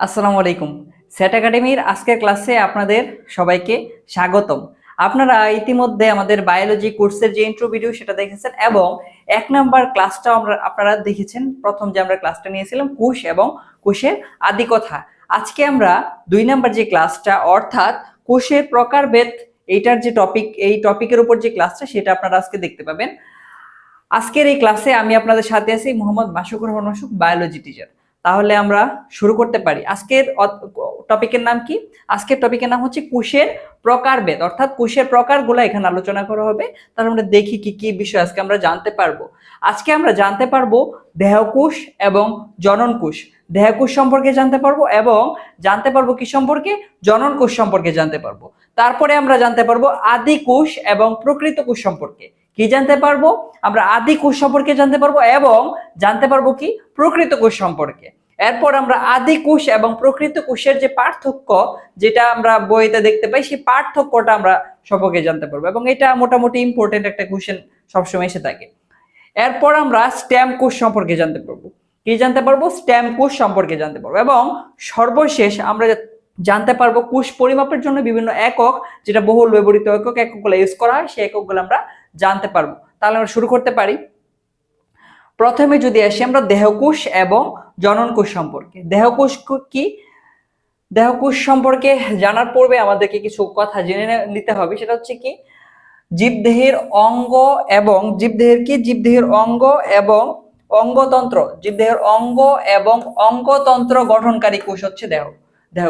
আসসালামু আলাইকুম। স্যাট একাডেমির আজকের ক্লাসে আপনাদের সবাইকে স্বাগতম। আপনারা ইতিমধ্যে আমাদের বায়োলজি কোর্সের যে ইন্ট্রো ভিডিও সেটা দেখেছেন এবং এক নাম্বার ক্লাসটাও আমরা, আপনারা দেখেছেন। প্রথম যে আমরা ক্লাসটা নিয়েছিলাম, কোষ এবং কোষের আদি কথা। আজকে আমরা দুই নাম্বার যে ক্লাসটা, অর্থাৎ কোষের প্রকারভেদ, এইটার যে টপিক এই টপিকের উপর যে ক্লাসটা, সেটা আপনারা আজকে দেখতে পাবেন। আজকের এই ক্লাসে আমি আপনাদের সাথে আছি মোহাম্মদ মাসুকুর রহমান মাসুক বায়োলজি টিচার তাহলে আমরা শুরু করতে পারি। আজকের টপিকের নাম কি? আজকের টপিকের নাম হচ্ছে কোষের প্রকারভেদ, অর্থাৎ কোষের প্রকারগুলো এখানে আলোচনা করা হবে। তাহলে আমরা দেখি কি কি বিষয় আজকে আমরা জানতে পারব। আজকে আমরা জানতে পারব দেহকোষ এবং জনন কোষ দেহকোষ সম্পর্কে জানতে পারব এবং জানতে পারব কি সম্পর্কে? জনন কোষ সম্পর্কে জানতে পারব। তারপরে আমরা জানতে পারব আদি কোষ এবং প্রকৃত কোষ সম্পর্কে। কি জানতে পারব? আমরা আদি কোষ সম্পর্কে জানতে পারব এবং জানতে পারব কি? প্রকৃত কোষ সম্পর্কে। এরপর আমরা আদি কোষ এবং প্রকৃত কোষের যে পার্থক্য, যেটা আমরা বইতে দেখতে পাই, সেই পার্থক্যটা আমরা সম্পর্কে জানতে পারব এবং এটা মোটামুটি ইম্পর্টেন্ট একটা কোশ্চেন সবসময় এসে থাকে। এরপর আমরা স্ট্যাম্প কোষ সম্পর্কে জানতে পারব। কি জানতে পারব? স্ট্যাম্প কোষ সম্পর্কে জানতে পারব এবং সর্বশেষ আমরা জানতে পারব কোষ পরিমাপের জন্য বিভিন্ন একক, যেটা বহুল ব্যবহৃত একক এককগুলো ইউজ করা হয়, সেই এককগুলো আমরা জানতে পারব। তাহলে আমরা শুরু করতে পারি। প্রথমে যদি আসি আমরা দেহকোষ এবং জনন কোষ সম্পর্কে। দেহকোষ কি দেহকোষ সম্পর্কে জানার পূর্বে আমাদেরকে কিছু কথা জেনে নিতে হবে। সেটা হচ্ছে কি? জীবদেহের অঙ্গ এবং জীবদেহের কি? জীবদেহের অঙ্গ এবং অঙ্গতন্ত্র। জীবদেহের অঙ্গ এবং অঙ্গতন্ত্র গঠনকারী কোষ হচ্ছে দেহ দেহ,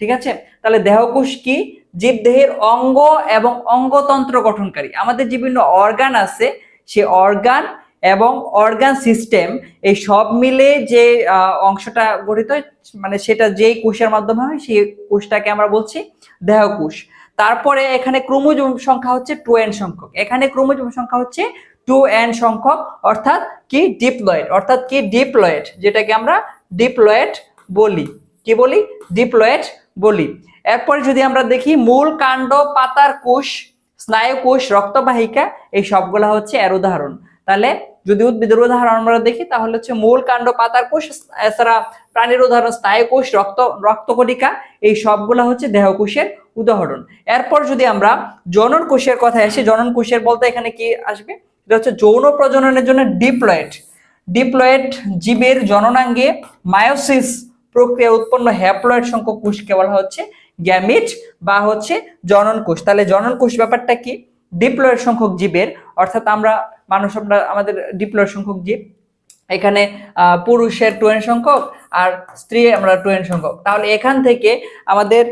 ঠিক আছে? তাহলে দেহকোষ কি? জীবদেহের অঙ্গ এবং অঙ্গতন্ত্র গঠনকারী। আমাদের বিভিন্ন অর্গান আছে, সে অর্গান এবং অর্গান সিস্টেম এই সব মিলে যে অংশটা গঠিত মানে সেটা যেই কোষের মাধ্যমে হয় সেই কোষটাকে আমরা বলছি দেহকোষ তারপরে এখানে ক্রোমোজোম সংখ্যা হচ্ছে টু এন সংখ্যক। এখানে ক্রোমোজোম সংখ্যা হচ্ছে টু এন সংখ্যক, অর্থাৎ কি? ডিপ্লয়েড অর্থাৎ কি? ডিপ্লয়েড যেটাকে আমরা ডিপ্লয়েড বলি। কি বলি? ডিপ্লয়েড বলি। এরপরে যদি আমরা দেখি, মূল কাণ্ড, পাতার কোষ স্নায়ু কোষ রক্তবাহিকা, এই সবগুলা হচ্ছে এর উদাহরণ। তাহলে যদি উদ্ভিদের উদাহরণ আমরা দেখি, তাহলে হচ্ছে মূল কাণ্ড পাতার কোষ, এছাড়া প্রাণীর উদাহরণ, স্নায়ু কোষ, রক্ত, রক্তকণিকা, এই সবগুলা হচ্ছে দেহকোষের উদাহরণ। এরপর যদি আমরা জনন কোষের কথা আসি, জনন কোষের বলতে এখানে কি আসবে? এটা হচ্ছে যৌন প্রজননের জন্য ডিপ্লয়েড। ডিপ্লয়েড জীবের জননাঙ্গে মায়োসিস প্রক্রিয়া উৎপন্ন হ্যাপ্লয়েড সংখ্যক কোষকে বলা হচ্ছে গ্যামিট বা হচ্ছে জনন কোষ। তাহলে জনন কোষ ব্যাপারটা কি? ডিপ্লয়েড সংখ্যক জীবের, অর্থাৎ আমরা মানুষ, আমরা আমাদের ডিপ্লয়েড সংখ্যক জীব, এখানে পুরুষের টুয়েন সংখ্যক আর স্ত্রী আমরা টুয়েন সংখ্যক। তাহলে এখান থেকে আমাদের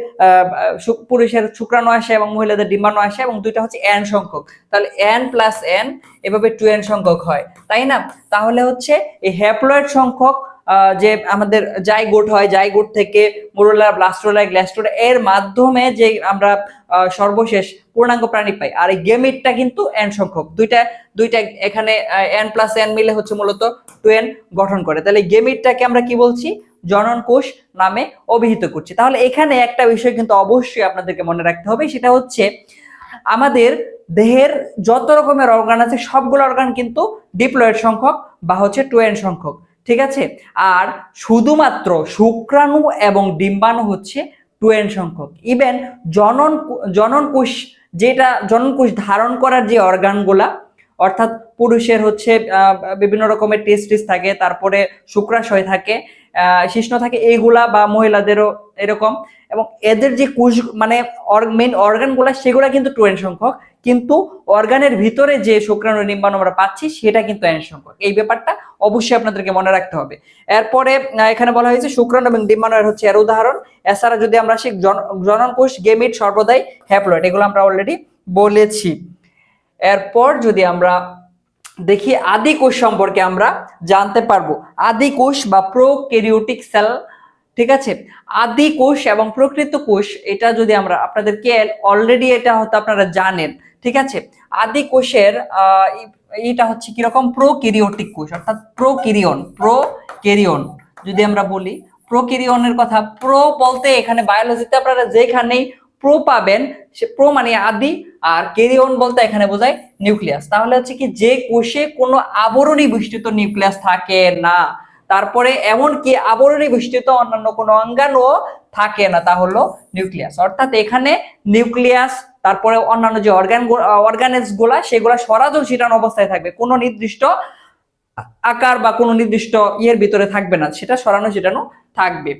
পুরুষের শুক্রাণু আসে এবং মহিলাদের ডিম্বাণু আসে এবং দুইটা হচ্ছে এন সংখ্যক। তাহলে এন প্লাস এন এভাবে টুয়েন সংখ্যক হয়, তাই না? তাহলে হচ্ছে এই হ্যাপ্লয়েড সংখ্যক যে আমাদের জাইগোট হয়, জাইগোট থেকে মোরোলা, ব্লাস্টোলা, গ্ল্যাস্টোলা এর মাধ্যমে যে আমরা সর্বশেষ পূর্ণাঙ্গ প্রাণী পাই। আর এই গেমিটটা কিন্তু এন সংখ্যক। দুইটা দুইটা এখানে এন প্লাস এন মিলে হচ্ছে মূলত টু এন গঠন করে। তাহলে গেমিটটাকে আমরা কি বলছি? জনন কোষ নামে অভিহিত করছি। তাহলে এখানে একটা বিষয় কিন্তু অবশ্যই আপনাদেরকে মনে রাখতে হবে, সেটা হচ্ছে আমাদের দেহের যত রকমের অর্গান আছে, সবগুলো অর্গান কিন্তু ডিপ্লয়েড সংখ্যক বা হচ্ছে টু এন সংখ্যক। ঠিক আছে? আর শুধুমাত্র শুক্রাণু এবং ডিম্বাণু হচ্ছে টুয়েন সংখ্যক। ইভেন জনন জনন কোষ যেটা, জনন কোষ ধারণ করার যে অর্গানগুলা অর্থাৎ পুরুষের হচ্ছে বিভিন্ন রকমের টেস্টিস থাকে, তারপরে শুক্রাশয় থাকে শিষ্ণ থাকে, এইগুলা বা মহিলাদেরও এরকম। এবং এদের যে কোষ মানে মেন অর্গানগুলা সেগুলা কিন্তু টুয়েন সংখ্যক। কিন্তু অর্গানের ভিতরে যে শুক্রাণু নিম্বাণু আমরা পাচ্ছি, সেটা কিন্তু সংখ্যক। এই ব্যাপারটা অবশ্যই আপনাদেরকে মনে রাখতে হবে। এরপরে এখানে বলা হয়েছে শুক্রাণু এবং ডিম্বাণু হচ্ছে এর উদাহরণ। এছাড়া যদি আমরা সেই জনন কোষ গেমিট সর্বদাই হ্যাপ্লয়েড, এগুলো আমরা অলরেডি বলেছি। এরপর যদি আমরা দেখি আদি কোষ সম্পর্কে আমরা জানতে পারব। আদি কোষ বা প্রোকেরিওটিক সেল ঠিক আছে? আদি কোষ এবং প্রকৃত কোষ, এটা যদি আমরা আপনাদেরকে অলরেডি এটা হয়তো আপনারা জানেন, ঠিক আছে? আদি কোষের এটা হচ্ছে কীরকম? প্রোকেরিওটিক কোষ, অর্থাৎ প্রোকেরিয়ন প্রোকেরিয়ন যদি আমরা বলি প্রোকেরিয়নের কথা, প্রো বলতে এখানে বায়োলজিতে আপনারা যেখানেই প্রো পাবেন, সে, প্রো মানে আদি, আর কেরিয়ন বলতে এখানে বোঝায় নিউক্লিয়াস। তাহলে হচ্ছে কি, যে কোষে কোনো আবরণী বিস্তৃত নিউক্লিয়াস থাকে না তারপরে এমনকি আবরণী বেষ্টিত অন্যান্য কোনো অঙ্গাণু থাকে না, তা হলো নিউক্লিয়াস। অর্থাৎ এখানে নিউক্লিয়াস, তারপরে অন্যান্য যে অর্গান অর্গানেসগুলা সেগুলা সরাসরি ছিটানো অবস্থায় থাকবে। কোনো নির্দিষ্ট আকার বা কোনো নির্দিষ্ট ইয়ের ভিতরে থাকবে না, সেটা সরানো ছিটানো থাকবে।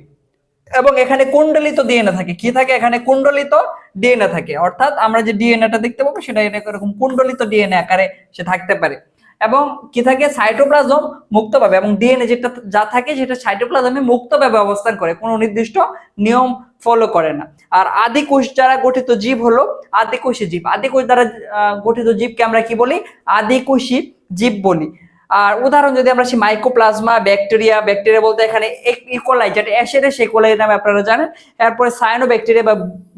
এবং এখানে কুণ্ডলিত ডিএনএ থাকে। কি থাকে? এখানে কুণ্ডলিত ডিএনএ থাকে। অর্থাৎ আমরা যে ডিএনএটা দেখতে পাবো, সেটা এরকম কুণ্ডলিত ডিএনএ আকারে সে থাকতে পারে। এবং কি থাকে? সাইটোপ্লাজম মুক্তভাবে এবং ডিএনএ যেটা যা থাকে সেটা সাইটোপ্লাজমে মুক্তভাবে অবস্থান করে, কোনো নির্দিষ্ট নিয়ম ফলো করে না। আর আদি কোষ দ্বারা গঠিত জীব হলো আদি কোষী জীব। আদি কোষ দ্বারা গঠিত জীবকে আমরা কি বলি? আদি কোষী জীব বলি। আর উদাহরণ যদি আমরা সেই মাইক্রোপ্লাজমা ব্যাকটেরিয়া ব্যাকটেরিয়া বলতে এখানে ইকোলাই যেটা অ্যাসেরে সেই কোলাই নামে আপনারা জানেন। এরপরে সায়ানো ব্যাকটেরিয়া বা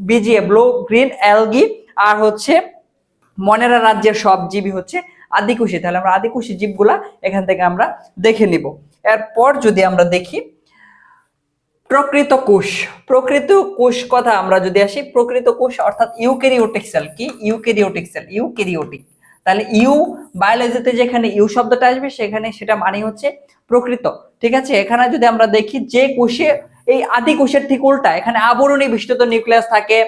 বিজিএ ব্লু গ্রিন অ্যালগি আর হচ্ছে মনেরা রাজ্যের সব জীবই হচ্ছে আদিকুশি তাহলে আমরা আদিকুশি জীবগুলা এখান থেকে আমরা দেখে নিব। এরপর যদি আমরা দেখি, প্রকৃত কোষ। প্রকৃত কোষ কথা আমরা যদি আসি, প্রকৃত কোষ অর্থাৎ ইউক্যারিওটিক সেল কি? Eukaryotic cell, eukaryotic. তাহলে ইউ বায়োলজিতে যেখানে ইউ শব্দটা আসবে, সেখানে সেটা মানে হচ্ছে প্রকৃত। ঠিক আছে? এখানে যদি আমরা দেখি, যে কোষে, এই আদি কোষের ঠিক উল্টা, এখানে আবরণী বিস্তৃত নিউক্লিয়াস থাকে,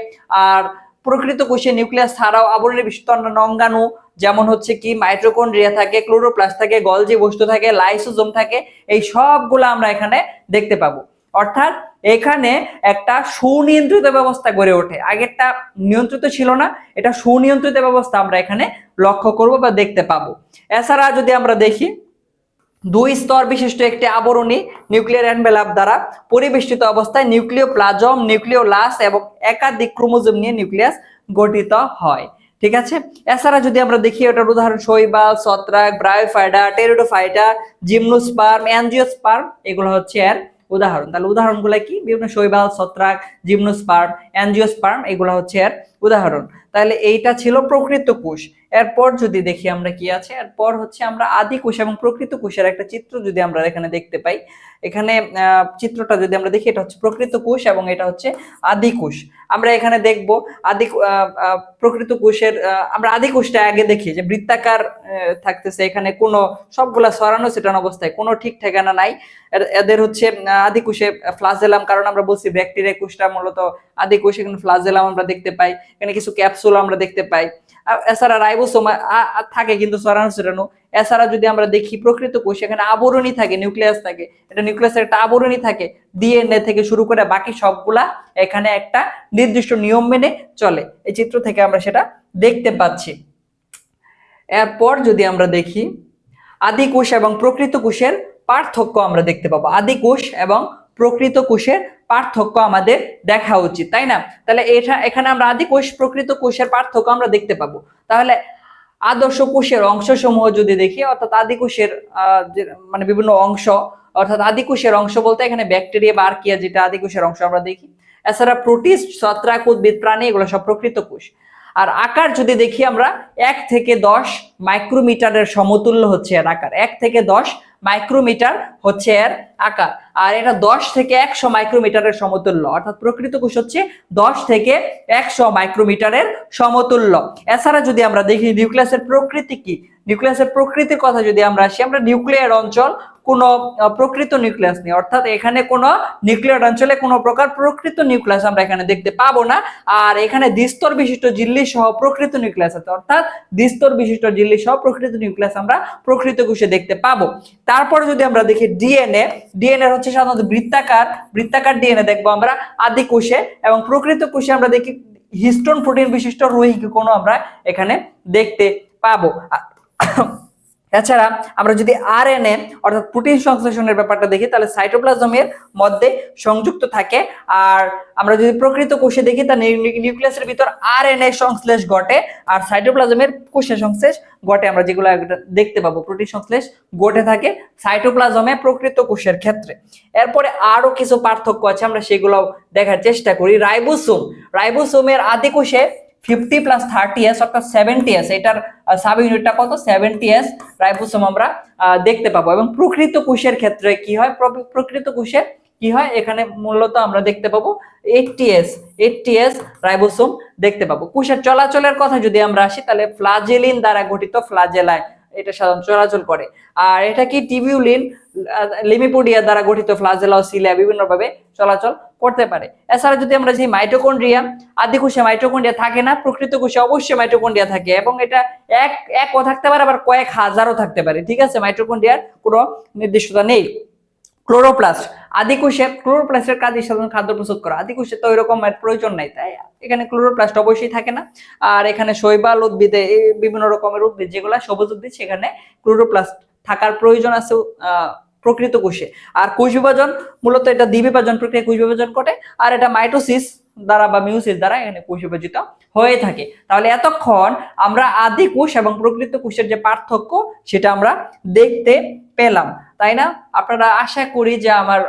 আর প্রকৃত কোষে নিউক্লিয়াস ছাড়াও আবরণী বিস্তৃত অন্যান্য অঙ্গাণু যেমন হচ্ছে কি মাইট্রোকন্ড্রিয়া থাকে, ক্লোরোপ্লাস্ট থাকে, গলজি বস্তু থাকে, লাইসোজোম থাকে, এই সবগুলো আমরা এখানে দেখতে পাবো। অর্থাৎ এখানে একটা সুনিয়ন্ত্রিত ব্যবস্থা গড়ে ওঠে। আগেরটা নিয়ন্ত্রিত ছিল না, এটা সুনিয়ন্ত্রিত ব্যবস্থা আমরা এখানে লক্ষ্য করব বা দেখতে পাবো। এছাড়া যদি আমরা দেখি, দুই স্তর বিশিষ্ট একটি আবরণী নিউক্লিয়ার এনভেলাপ দ্বারা পরিবেষ্টিত অবস্থায় নিউক্লিয় প্লাজম নিউক্লিয় লাস এবং একাধিক ক্রোমোজোম নিয়ে নিউক্লিয়াস গঠিত হয়। ঠিক আছে? এছাড়া যদি আমরা দেখি ওটার উদাহরণ, শৈবাল, ছত্রাক ব্রায়োফাইডা টেরিডোফাইটা, জিমনোস্পার্ম অ্যানজিওস্পার্ম এগুলো হচ্ছে এর উদাহরণ। তাহলে উদাহরণগুলো কি? বিভিন্ন শৈবাল, ছত্রাক, জিমনোস্পার্ম অ্যানজিওস্পার্ম এগুলো হচ্ছে এর উদাহরণ, তাহলে এইটা ছিল প্রকৃত কোষ। এরপর যদি দেখি আমরা কি আছে, এরপর হচ্ছে আমরা আদি কোষ এবং প্রকৃত কোষের একটা চিত্র যদি আমরা এখানে দেখতে পাই, এখানে চিত্রটা যদি আমরা দেখি, এটা হচ্ছে প্রকৃত কোষ এবং এটা হচ্ছে আদি কোষ। আমরা এখানে দেখব আদি প্রকৃত কোষের আমরা আদি কোষটা আগে দেখি যে বৃত্তাকার থাকতেছে এখানে, কোনো, সবগুলা সরানো সেটানো অবস্থায়, কোনো ঠিক ঠিকানা নাই। এদের হচ্ছে আদি কোষে ফ্লাজেলাম, কারণ আমরা বলছি ব্যাকটেরিয়া কোষটা মূলত আদি কোষ, এখানে ফ্লাজেলাম আমরা দেখতে পাই। এখানে কিছু ক্যাপসুল আমরা দেখতে পাই। এছাড়া রাইবোসোম থাকে কিন্তু সরানো এছাড়া যদি আমরা দেখি প্রকৃত কোষ, এখানে আবরণী থাকে নিউক্লিয়াস থাকে। এটা নিউক্লিয়াসের একটা আবরণী থাকে ডিএনএ থেকে শুরু করে বাকি সবগুলা এখানে একটা নির্দিষ্ট নিয়ম মেনে চলে। এই চিত্র থেকে আমরা সেটা দেখতে পাচ্ছি। এরপর যদি আমরা দেখি, আদি কোষ এবং প্রকৃত কোষের পার্থক্য আমরা দেখতে পাবো। আদি কোষ এবং প্রকৃত কোষের পার্থক্য আমাদের দেখা উচিত, তাই না? তাহলে এটা, এখানে আমরা আদি কোষ, প্রকৃত কোষের পার্থক্য আমরা দেখতে পাবো। তাহলে আদর্শ কোষের অংশসমূহ যদি দেখি, অর্থাৎ আদি কোষের মানে বিভিন্ন অংশ, অর্থাৎ আদি কোষের অংশ বলতে এখানে ব্যাকটেরিয়া বা আর্কিয়া যেটা আদি কোষের অংশ আমরা দেখি, এছাড়া প্রোটিস্ট ছত্রাক উদ্ভিদ প্রাণী, এগুলো সব প্রকৃত কোষ। আর আকার যদি দেখি আমরা, এক থেকে দশ মাইক্রোমিটারের সমতুল্য হচ্ছে এর আকার, এক থেকে দশ মাইক্রোমিটার হচ্ছে এর আকার। আর এটা দশ থেকে একশো মাইক্রোমিটারের সমতুল্য। অর্থাৎ প্রকৃত কোষ হচ্ছে দশ থেকে একশো মাইক্রোমিটারের সমতুল্য। এছাড়া যদি আমরা দেখি নিউক্লিয়াসের প্রকৃতি কি? নিউক্লিয়াসের প্রকৃতির কথা যদি আমরা আসি, আমরা নিউক্লিয়ার অঞ্চল কোনো প্রকৃত নিউক্লিয়াস নেই। অর্থাৎ এখানে কোনো নিউক্লিয়ার অঞ্চলে কোনো প্রকার প্রকৃত নিউক্লিয়াস আমরা এখানে দেখতে পাবো না। আর এখানে দ্বিস্তর বিশিষ্ট জিল্লি সহ প্রকৃত নিউক্লিয়াস আছে। অর্থাৎ দ্বিস্তর বিশিষ্ট জিল্লি সহ প্রকৃত নিউক্লিয়াস আমরা প্রকৃত কোষে দেখতে পাবো। তারপরে যদি আমরা দেখি ডিএনএ ডিএনএ হচ্ছে সাধারণত বৃত্তাকার। বৃত্তাকার ডিএনএ দেখব আমরা আদি কোষে এবং প্রকৃত কোষে আমরা দেখি হিস্টোন প্রোটিন বিশিষ্ট রোহিঙ্গি কোনো আমরা এখানে দেখতে পাবো। এছাড়া আমরা যদি আরএনএ অর্থাৎ প্রোটিন সংশ্লেষণের ব্যাপারটা দেখি, তাহলে সাইটোপ্লাজমের মধ্যে সংযুক্ত থাকে। আর আমরা যদি প্রকৃত কোষে দেখি নিউ- নিউক্লিয়াসের ভিতর আরএনএ সংশ্লেষ ঘটে, আর সাইটোপ্লাজমের কোষে সংশ্লেষ ঘটে। আমরা যেগুলো দেখতে পাবো প্রোটিন সংশ্লেষ ঘটে থাকে সাইটোপ্লাজমে প্রকৃত কোষের ক্ষেত্রে। এরপরে আরও কিছু পার্থক্য আছে, আমরা সেগুলো দেখার চেষ্টা করি। রাইবোসোম। রাইবোসোমের আদি কোষে ফিফটি প্লাস থার্টি এস অর্থাৎ সেভেন্টি এস, এটার সাব ইউনিটটা কত? সেভেন্টি এস রাইবোসোম আমরা দেখতে পাবো। এবং প্রকৃত কোষের ক্ষেত্রে কি হয়? প্রকৃত কোষে কি হয়? এখানে মূলত আমরা দেখতে পাবো eighty S eighty S ribosome দেখতে পাবো। কোষের চলাচলের কথা যদি আমরা আসি, তাহলে ফ্লাজেলিন দ্বারা গঠিত ফ্লাজেলায় এটা সাধারণত চলাচল করে। আর এটা কি টিবিউলিন লিমিপোডিয়া দ্বারা গঠিত ফ্লাজেলা সিলিয়া বিভিন্নভাবে চলাচল করতে পারে। এছাড়া যদি আমরা যে মাইটোকন্ড্রিয়া আদি কোষে মাইটোকন্ড্রিয়া থাকে না, প্রকৃত কোষে অবশ্যই মাইটোকন্ড্রিয়া থাকে এবং এটা এক একও থাকতে পারে, আবার কয়েক হাজারও থাকতে পারে। ঠিক আছে? মাইটোকন্ড্রিয়ার কোনো নির্দিষ্টতা নেই। ক্লোরোপ্লাস্ট। আদি কোষে ক্লোরোপ্লাস্টের কাজই সাধারণ খাদ্য প্রস্তুত করা। আদি কোষে তো ওইরকম প্রয়োজন নাই, তাই? এখানে ক্লোরোপ্লাস্ট অবশ্যই থাকে না। আর এখানে শৈবাল উদ্ভিদে বিভিন্ন রকমের উদ্ভিদ যেগুলো সবুজ উদ্ভিদ, সেখানে ক্লোরোপ্লাস্ট থাকার প্রয়োজন আছে প্রকৃত কোষে। আর কোষ বিভাজন, মূলত এটা দ্বিবিভাজন প্রক্রিয়া কোষ বিভাজন ঘটে। আর এটা মাইটোসিস দ্বারা বা মিউসিস দ্বারা এখানে কোষ বিভাজিত হয়ে থাকে। তাহলে এতক্ষণ আমরা আদি কোষ এবং প্রকৃত কোষের যে পার্থক্য, সেটা আমরা দেখতে পেলাম। তাই না? আপনারা আশা করি যে আমার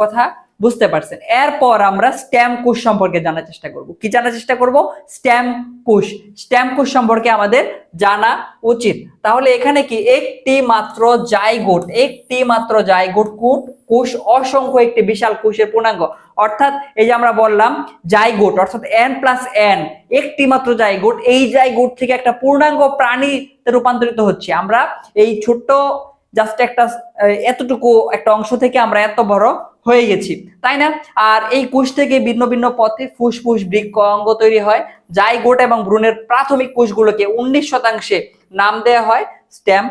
কথা বুঝতে পারছেন। এরপর আমরা স্ট্যাম্প কোষ সম্পর্কে জানার চেষ্টা করব। কি জানার চেষ্টা করব? স্ট্যাম্প কোষ। স্ট্যাম্প কোষ সম্পর্কে আমাদের জানা উচিত। তাহলে এখানে কি? একটি মাত্র জাইগোট, একটি মাত্র জাইগোট কোট, কোষ অসংখ্য একটি বিশাল কোষের পূর্ণাঙ্গ। অর্থাৎ এই যে আমরা বললাম জাইগোট, অর্থাৎ এন প্লাস এন একটি মাত্র জাইগোট, এই জাইগোট থেকে একটা পূর্ণাঙ্গ প্রাণীতে রূপান্তরিত হচ্ছে। আমরা এই ছোট্ট জাস্ট একটা এতটুকু একটা অংশ থেকে আমরা এত বড় হয়ে গেছি, তাই না? আর এই কোষ থেকে ভিন্ন ভিন্ন পথে ফুসফুস বৃক্ষ অঙ্গ তৈরি হয় জাইগোট এবং ভ্রূণের প্রাথমিক কোষগুলোকে উনিশ শতাংশে নাম দেওয়া হয় স্টেম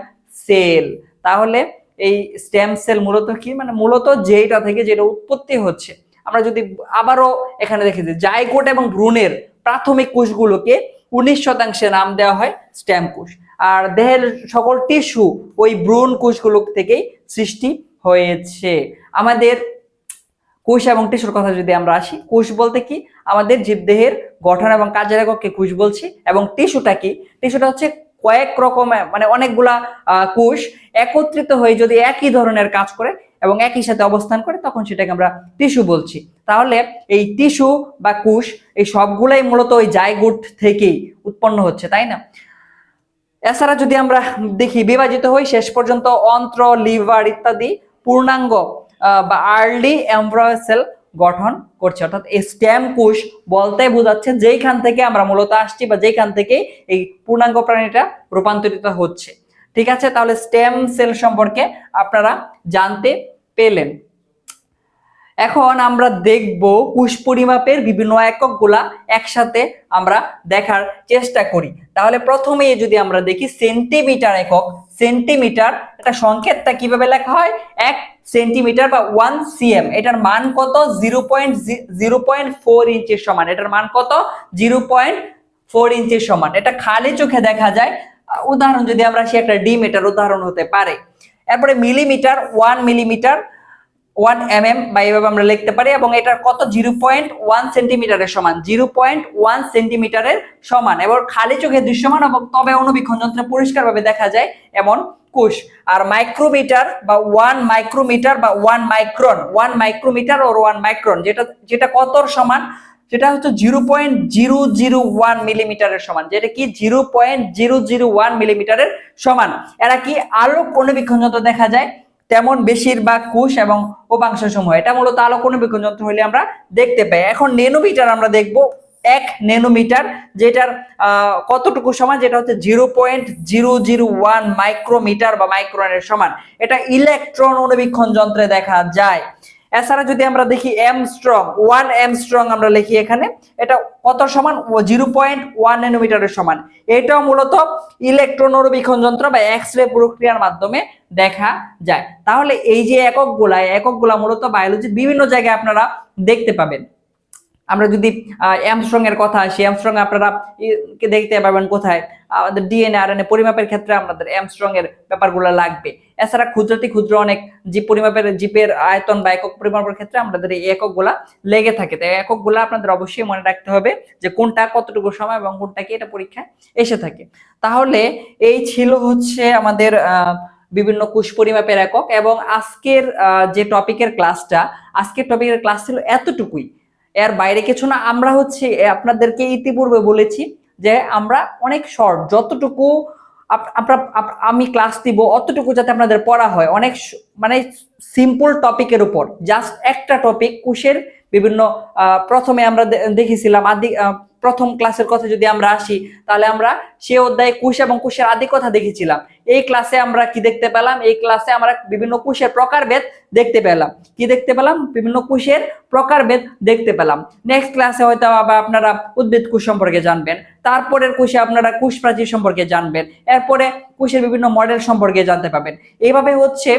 সেল। তাহলে এই স্টেম সেল মূলত কি? মানে মূলত যেটা থেকে যেটা উৎপত্তি হচ্ছে। আমরা যদি আবারও এখানে দেখি যে জাইগোট এবং ভ্রূণের প্রাথমিক কোষগুলোকে উনিশ শতাংশে নাম দেওয়া হয় স্টেম কোষ। আর দেহের সকল টিস্যু ওই ভ্রূণ কোষগুলো থেকেই সৃষ্টি হয়েছে। আমাদের কোষ এবং টিস্যুর কথা যদি আমরা আসি, কোষ বলতে কি? আমাদের জীবদেহের গঠন এবং কাজের এককে কোষ বলছি এবং টিস্যুটা কি? টিস্যুটা হচ্ছে কয়েক রকমের মানে অনেকগুলা কোষ একত্রিত হয়ে যদি একই ধরনের কাজ করে এবং একই সাথে অবস্থান করে, তখন সেটাকে আমরা টিস্যু বলছি। তাহলে এই টিস্যু বা কোষ এই সবগুলাই মূলত ওই জাইগুট থেকেই উৎপন্ন হচ্ছে, তাই না? এছাড়া যদি আমরা দেখি, বিভাজিত হই শেষ পর্যন্ত অন্ত্র, লিভার ইত্যাদি পূর্ণাঙ্গ বা আর্লি এমব্রয়েসেল গঠন করছে। অর্থাৎ এই স্টেম কোষ বলতে বোঝাচ্ছে যেইখান থেকে আমরা মূলত আসছি বা যেইখান থেকে এই পূর্ণাঙ্গ প্রাণীটা রূপান্তরিত হচ্ছে। ঠিক আছে? তাহলে স্টেম সেল সম্পর্কে আপনারা জানতে পেলেন। এখন আমরা দেখব কোষ পরিমাপের বিভিন্ন এককগুলা একসাথে আমরা দেখার চেষ্টা করি। তাহলে প্রথমে যদি আমরা দেখি সেন্টিমিটার একক, সেন্টিমিটার, এটা সংকেতটা কীভাবে লেখা হয়? এক সেন্টিমিটার বা ওয়ান সিএম, এটার মান কত? Zero point zero point four ইঞ্চির সমান। এটার মান কত? জিরো পয়েন্ট ফোর ইঞ্চির সমান। এটা খালি চোখে দেখা যায়। উদাহরণ যদি আমরা সে একটা ডিম এটার উদাহরণ হতে পারে। এরপরে millimetre, one millimetre one M M বা এইভাবে আমরা লিখতে পারি এবং এটার কত? জিরো পয়েন্ট ওয়ান সেন্টিমিটারের সমান। জিরো পয়েন্ট ওয়ান সেন্টিমিটারের সমান। এবং খালি চোখে দৃশ্যমান এবং তবে অনুবীক্ষণ যন্ত্রে পরিষ্কারভাবে দেখা যায় এমন কোষ। আর মাইক্রোমিটার বা ওয়ান মাইক্রোমিটার বা one micron, one micrometre or one micron, যেটা যেটা কতর সমান? যেটা হচ্ছে zero point zero zero one মিলিমিটারের সমান, যেটা কি? Zero point zero zero one মিলিমিটারের সমান। এরা কি? আলোক অনুবীক্ষণ যন্ত্র দেখা যায়। তেমন বেশিরভাগ কোষ এবং উপাংশ সমূহ এটা মূলত আলোক অনুবীক্ষণ যন্ত্র হলে আমরা দেখতে পাই। এখন নেনোমিটার আমরা দেখব এক নেনোমিটার যেটার কতটুকু সমান? যেটা হচ্ছে zero point zero zero one micrometre বা মাইক্রোনের সমান। এটা ইলেকট্রন অনুবীক্ষণ যন্ত্রে দেখা যায়। এছাড়া যদি আমরা দেখি angstrom one angstrom আমরা লিখি এখানে, এটা কত সমান? জিরো পয়েন্ট ওয়ান ন্যানোমিটারের সমান। এটাও মূলত ইলেকট্রন অনুবীক্ষণ যন্ত্র বা এক্স রে প্রক্রিয়ার মাধ্যমে দেখা যায়। তাহলে এই যে এককগুলা একক এককগুলা মূলত বায়োলজির বিভিন্ন জায়গায় আপনারা দেখতে পাবেন। আমরা যদি অ্যামস্ট্রং এর কথা আসি অ্যামস্ট্রং আপনারা দেখতে পাবেন কোথায়? আমাদের ডিএনএ আরএনএ পরিমাপের ক্ষেত্রে আমাদের অ্যামস্ট্রং এর ব্যাপারগুলো লাগবে। এছাড়া ক্ষুদ্রাতি ক্ষুদ্র অনেক জীব পরিমাপের জীবের আয়তন বা একক পরিমাপের ক্ষেত্রে আমাদের এই এককগুলা লেগে থাকে। তাই এককগুলা আপনাদের অবশ্যই মনে রাখতে হবে যে কোনটা কতটুকু সময় এবং কোনটা কি এটা পরীক্ষায় এসে থাকে। তাহলে এই ছিল হচ্ছে আমাদের আহ, বিভিন্ন কোষ পরিমাপের একক এবং আজকের যে টপিকের ক্লাসটা আজকের টপিকের ক্লাস ছিল এতটুকুই। এর বাইরে কিছু না, আমরা হচ্ছে আপনাদেরকে ইতিপূর্বে বলেছি যে আমরা অনেক শর্ট যতটুকু আমি ক্লাস দিব, অতটুকু যাতে আপনাদের পড়া হয়। অনেক মানে সিম্পল টপিকের উপর জাস্ট একটা টপিক কোষের বিভিন্ন প্রথমে আমরা দেখেছিলাম আদি প্রথম ক্লাসের কথা যদি আমরা আসি, তাহলে আমরা সে অধ্যায়ে কুশ এবং কুশের আদি কথা দেখেছিলাম। এই ক্লাসে আমরা কি দেখতে পেলাম? এই ক্লাসে আমরা বিভিন্ন কুশের প্রকারভেদ দেখতে পেলাম। কি দেখতে পেলাম? বিভিন্ন কুশের প্রকারভেদ দেখতে পেলাম। নেক্সট ক্লাসে হয়তো আবার আপনারা উদ্ভিদ কুশ সম্পর্কে জানবেন। তারপরের কুশে আপনারা কুশ প্রাচীর সম্পর্কে জানবেন। এরপরে কুশের বিভিন্ন মডেল সম্পর্কে জানতে পাবেন এইভাবে হচ্ছে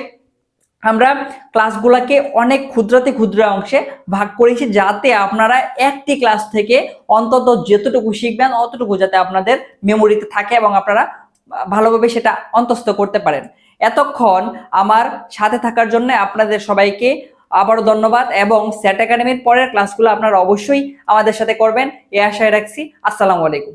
আমরা ক্লাসগুলোকে অনেক ক্ষুদ্রাতি ক্ষুদ্র অংশে ভাগ করেছি যাতে আপনারা একটি ক্লাস থেকে অন্তত যতটুকু শিখবেন, অতটুকু যাতে আপনাদের মেমোরিতে থাকে এবং আপনারা ভালোভাবে সেটা অন্তস্থ করতে পারেন। এতক্ষণ আমার সাথে থাকার জন্য আপনাদের সবাইকে আবারও ধন্যবাদ এবং স্যাট একাডেমির পরের ক্লাসগুলো আপনারা অবশ্যই আমাদের সাথে করবেন। এ আশায় রাখছি। আসসালামু আলাইকুম।